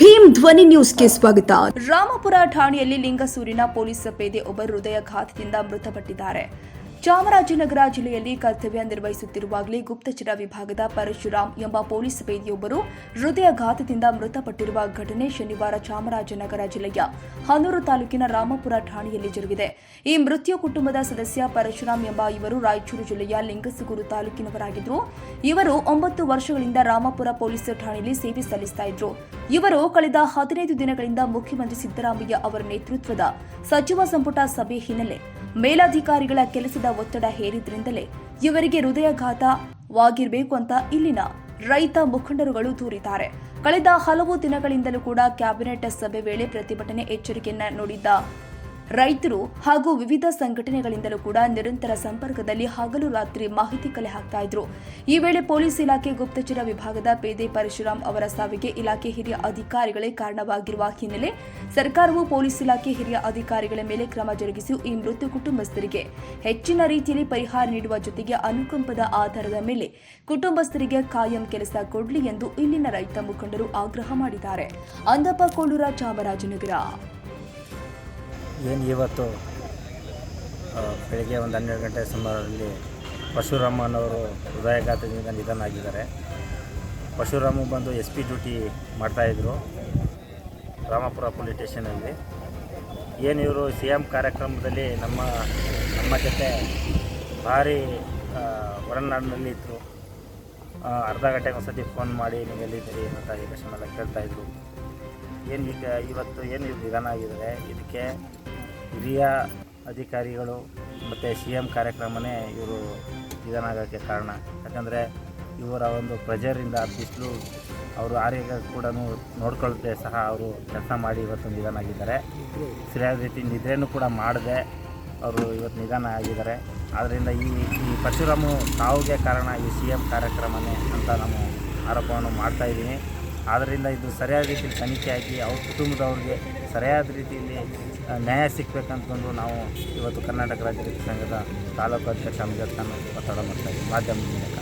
ಭೀಮ್ ಧ್ವನಿ ನ್ಯೂಸ್ಗೆ ಸ್ವಾಗತ. ರಾಮಪುರ ಠಾಣೆಯಲ್ಲಿ ಲಿಂಗಸೂರಿನ ಪೊಲೀಸ್ ಪೇದೆ ಒಬ್ಬರು ಹೃದಯಾಘಾತದಿಂದ ಮೃತಪಟ್ಟಿದ್ದಾರೆ. ಚಾಮರಾಜನಗರ ಜಿಲ್ಲೆಯಲ್ಲಿ ಕರ್ತವ್ಯ ನಿರ್ವಹಿಸುತ್ತಿರುವಾಗಲೇ ಗುಪ್ತಚರ ವಿಭಾಗದ ಪರಶುರಾಮ್ ಎಂಬ ಪೊಲೀಸ್ ಪೇದಿಯೊಬ್ಬರು ಹೃದಯಘಾತದಿಂದ ಮೃತಪಟ್ಟಿರುವ ಘಟನೆ ಶನಿವಾರ ಚಾಮರಾಜನಗರ ಜಿಲ್ಲೆಯ ಹನೂರು ತಾಲೂಕಿನ ರಾಮಪುರ ಠಾಣೆಯಲ್ಲಿ ಜರುಗಿದೆ. ಈ ಮೃತ್ಯು ಕುಟುಂಬದ ಸದಸ್ಯ ಪರಶುರಾಮ್ ಎಂಬ ಇವರು ರಾಯಚೂರು ಜಿಲ್ಲೆಯ ಲಿಂಗಸಗೂರು ತಾಲೂಕಿನವರಾಗಿದ್ದರು ಇವರು ಒಂಬತ್ತು ವರ್ಷಗಳಿಂದ ರಾಮಪುರ ಪೊಲೀಸ್ ಠಾಣೆಯಲ್ಲಿ ಸೇವೆ ಸಲ್ಲಿಸ್ತಾ ಇದ್ರು. ಇವರು ಕಳೆದ ಹದಿನೈದು ದಿನಗಳಿಂದ ಮುಖ್ಯಮಂತ್ರಿ ಸಿದ್ದರಾಮಯ್ಯ ಅವರ ನೇತೃತ್ವದ ಸಚಿವ ಸಂಪುಟ ಸಭೆ ಹಿನ್ನೆಲೆ ಮೇಲಾಧಿಕಾರಿಗಳ ಕೆಲಸದ ಒತ್ತಡ ಹೇರಿದ್ರಿಂದಲೇ ಇವರಿಗೆ ಹೃದಯಾಘಾತವಾಗಿರಬೇಕು ಅಂತ ಇಲ್ಲಿನ ರೈತ ಮುಖಂಡರುಗಳು ದೂರಿದ್ದಾರೆ. ಕಳೆದ ಹಲವು ದಿನಗಳಿಂದಲೂ ಕೂಡ ಕ್ಯಾಬಿನೆಟ್ ಸಭೆ ವೇಳೆ ಪ್ರತಿಭಟನೆ ಎಚ್ಚರಿಕೆಯನ್ನ ನೋಡಿದ್ದ ರೈತರು ಹಾಗೂ ವಿವಿಧ ಸಂಘಟನೆಗಳಿಂದಲೂ ಕೂಡ ನಿರಂತರ ಸಂಪರ್ಕದಲ್ಲಿ ಹಗಲು ರಾತ್ರಿ ಮಾಹಿತಿ ಕಲೆ ಹಾಕ್ತಾ ಇದ್ರು. ಈ ವೇಳೆ ಪೊಲೀಸ್ ಇಲಾಖೆ ಗುಪ್ತಚರ ವಿಭಾಗದ ಪೇದೆ ಪರಶುರಾಮ್ ಅವರ ಸಾವಿಗೆ ಇಲಾಖೆ ಹಿರಿಯ ಅಧಿಕಾರಿಗಳೇ ಕಾರಣವಾಗಿರುವ ಹಿನ್ನೆಲೆ ಸರ್ಕಾರವು ಪೊಲೀಸ್ ಇಲಾಖೆ ಹಿರಿಯ ಅಧಿಕಾರಿಗಳ ಮೇಲೆ ಕ್ರಮ ಜರುಗಿಸಿ ಈ ಮೃತ ಕುಟುಂಬಸ್ಥರಿಗೆ ಹೆಚ್ಚಿನ ರೀತಿಯಲ್ಲಿ ಪರಿಹಾರ ನೀಡುವ ಜೊತೆಗೆ ಅನುಕಂಪದ ಆಧಾರದ ಮೇಲೆ ಕುಟುಂಬಸ್ಥರಿಗೆ ಕಾಯಂ ಕೆಲಸ ಕೊಡಲಿ ಎಂದು ಇಲ್ಲಿನ ರೈತ ಮುಖಂಡರು ಆಗ್ರಹ ಮಾಡಿದ್ದಾರೆ. ಅಂದಪ್ಪ ಕೋಳೂರ ಚಾಮರಾಜನಗರ. ಏನು ಇವತ್ತು ಬೆಳಿಗ್ಗೆ ಒಂದು ಹನ್ನೆರಡು ಗಂಟೆ ಸುಮಾರಲ್ಲಿ ಪರಶುರಾಮನವರು ಹೃದಯಾಘಾತದಿಂದ ನಿಧನ ಆಗಿದ್ದಾರೆ ಪರಶುರಾಮ ಬಂದು ಎಸ್ ಪಿ ಡ್ಯೂಟಿ ಮಾಡ್ತಾಯಿದ್ರು ರಾಮಪುರ ಪೊಲೀಸ್ ಸ್ಟೇಷನಲ್ಲಿ. ಏನು ಇವರು ಸಿ ಎಂ ಕಾರ್ಯಕ್ರಮದಲ್ಲಿ ನಮ್ಮ ನಮ್ಮ ಜೊತೆ ಭಾರಿ ಹೊರನಾಡಿನಲ್ಲಿ ಇದ್ದರು ಅರ್ಧ ಗಂಟೆಗೆ ಒಂದ್ಸತಿ ಫೋನ್ ಮಾಡಿ ನೀವು ಎಲ್ಲಿದ್ದೀರಿ ಅಂತ ಈ ಎಲ್ಲ ಕೇಳ್ತಾಯಿದ್ರು ಏನು ಈಗ ಇವತ್ತು ಏನು ಇವ್ರು ನಿಧನ ಆಗಿದ್ದಾರೆ? ಇದಕ್ಕೆ ಹಿರಿಯ ಅಧಿಕಾರಿಗಳು ಮತ್ತು ಸಿ ಎಂ ಕಾರ್ಯಕ್ರಮನೇ ಇವರು ಇದನ್ನಾಗೋಕ್ಕೆ ಕಾರಣ. ಯಾಕಂದರೆ ಇವರ ಒಂದು ಪ್ರೆಜರಿಂದ ಬಿಸಿಲು ಅವರು ಆರೋಗ್ಯ ಕೂಡ ನೋಡ್ಕೊಳ್ಳದೆ ಸಹ ಅವರು ಕೆಲಸ ಮಾಡಿ ಇವತ್ತು ನಿಧನ ಆಗಿದ್ದಾರೆ ಸರಿಯಾದ ರೀತಿ ನಿದ್ರೆನೂ ಕೂಡ ಮಾಡದೆ ಅವರು ಇವತ್ತು ನಿಧನ ಆಗಿದ್ದಾರೆ ಆದ್ದರಿಂದ ಈ ಈ ಪರಶುರಾಮು ಸಾವಿಗೆ ಕಾರಣ ಈ ಸಿ ಎಂ ಕಾರ್ಯಕ್ರಮನೇ ಅಂತ ನಾನು ಆರೋಪವನ್ನು ಮಾಡ್ತಾಯಿದ್ದೀನಿ ಆದ್ದರಿಂದ ಇದು ಸರಿಯಾದ ರೀತಿಯಲ್ಲಿ ತನಿಖೆಯಾಗಿ ಅವ್ರ ಕುಟುಂಬದವ್ರಿಗೆ ಸರಿಯಾದ ರೀತಿಯಲ್ಲಿ ನ್ಯಾಯ ಸಿಗಬೇಕಂತಂದು ನಾವು ಇವತ್ತು ಕರ್ನಾಟಕ ರಾಜ್ಯ ಸಂಘದ ತಾಲೂಕು ಅಧ್ಯಕ್ಷ ಅಂಬೇಡ್ಕರ್ ಒತ್ತಡ ಮಾಡ್ತಾ ಇದ್ದೀವಿ ಮಾಧ್ಯಮದ ಮೂಲಕ.